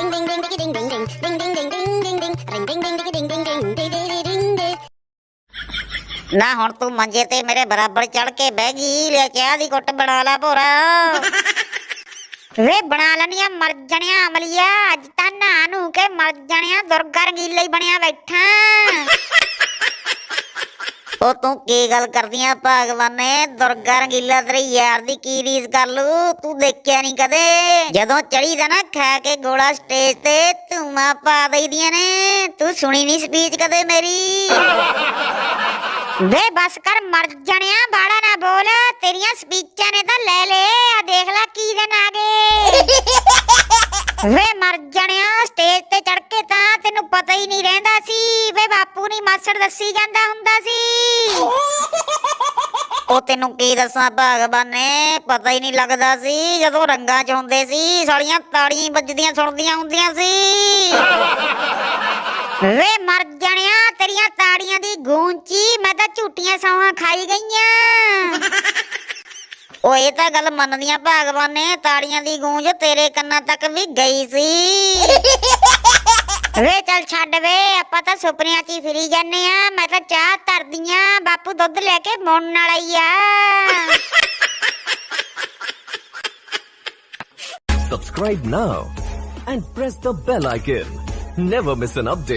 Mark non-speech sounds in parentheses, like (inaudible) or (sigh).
Ding ding ding ding ding ding ding ding ding ding ding ding ding ring ding ding ding ding ding ding ding ding ding ding ਨਾ ਹੁਣ ਤੂੰ ਮੰਜੇ ਤੇ ਮੇਰੇ ਬਰਾਬਰ ਚੜ ਕੇ ਬਹਿ ਗਈ ਲੈ ਚਾਹ ਦੀ ਘੁੱਟ ਬਣਾ ਲਾ ਭੋਰਾ ਵੇ ਬਣਾ ਲੈਣੀਆਂ ਮਰ ਜਣਿਆ ਅਮਲੀਆ ਅੱਜ ਤਾਂ ਨਾ ਨੂੰ ਕੇ ਮਰ ਜਣਿਆ ਦੁਰਗਾ ਰੰਗੀਲਾ ਹੀ ਬਣਿਆ ਬੈਠਾ ਉਹ ਤੂੰ ਕੀ ਗੱਲ ਕਰਦੀਆਂ ਭਗਵਾਨੇ? ਦੁਰਗਾ ਰੰਗੀਲਾ ਤੇਰੇ ਯਾਰ ਦੀ ਕੀ ਰੀਸ ਕਰ ਲੂ? ਤੂੰ ਦੇਖਿਆ ਨਹੀਂ ਕਦੇ? ਜਦੋਂ ਚੜੀ ਦਾ ਨਾ ਖਾ ਕੇ ਗੋਲਾ ਸਟੇਜ ਤੇ ਧੂਮਾ ਪਾ ਦਈਦੀਆਂ ਨੇ। ਤੂੰ ਸੁਣੀ ਨਹੀਂ ਸਪੀਚ ਕਦੇ ਮੇਰੀ? (laughs) ਵੇ ਬਸ ਕਰ ਮਰ ਜਣਿਆ ਬਾੜਾ ਨਾ ਬੋਲ। ਤੇਰੀਆਂ ਸਪੀਚਾਂ ਨੇ ਤਾਂ ਲੈ ਲੈ ਆ ਦੇਖ ਲੈ ਕੀ ਦਿਨ ਆ ਗਏ ਵੇ ਪਤਾ ਹੀ ਨਹੀਂ ਰਹਿੰਦਾ ਸੀ। ਵੇ ਬਾਪੂ ਨਹੀਂ ਮਾਸੜ ਦੱਸੀ ਜਾਂਦਾ ਹੁੰਦਾ ਸੀ। (laughs) ਉਹ ਤੈਨੂੰ ਕੀ ਦੱਸਾਂ ਭਗਵਾਨੇ ਪਤਾ ਹੀ ਨਹੀਂ ਲੱਗਦਾ ਸੀ। ਜਦੋਂ ਰੰਗਾਂ 'ਚ ਹੁੰਦੇ ਸੀ ਸਾਲੀਆਂ ਤਾੜੀਆਂ ਵੱਜਦੀਆਂ ਸੁਣਦੀਆਂ ਹੁੰਦੀਆਂ ਸੀ। (laughs) ਵੇ ਮਰ ਜਾਣਿਆ ਤੇਰੀਆਂ ਤਾੜੀਆਂ ਦੀ ਗੂੰਚੀ ਮੈਂ ਤਾਂ ਝੂਟੀਆਂ ਸੌਹਾਂ ਖਾਈ ਗਈਆਂ। (laughs) ਓ ਇਹ ਤਾਂ ਗੱਲ ਮੰਨਦੀਆਂ ਭਗਵਾਨ ਨੇ ਤਾੜੀਆਂ ਦੀ ਗੂੰਜ ਤੇਰੇ ਕੰਨਾਂ ਤੱਕ ਵੀ ਗਈ ਸੀ। ਵੇ ਚੱਲ ਛੱਡ ਵੇ ਆਪਾਂ ਤਾਂ ਸੁਪਨਿਆਂ 'ਚ ਹੀ ਫਿਰੀ ਜਾਂਦੇ ਆ ਮੈਂ ਤਾਂ ਚਾਹ ਧਰਦੀਆਂ ਬਾਪੂ ਦੁੱਧ ਲੈ ਕੇ ਮੁੰਨ ਵਾਲਾ ਹੀ ਆ Subscribe now and press the bell icon. Never miss an update.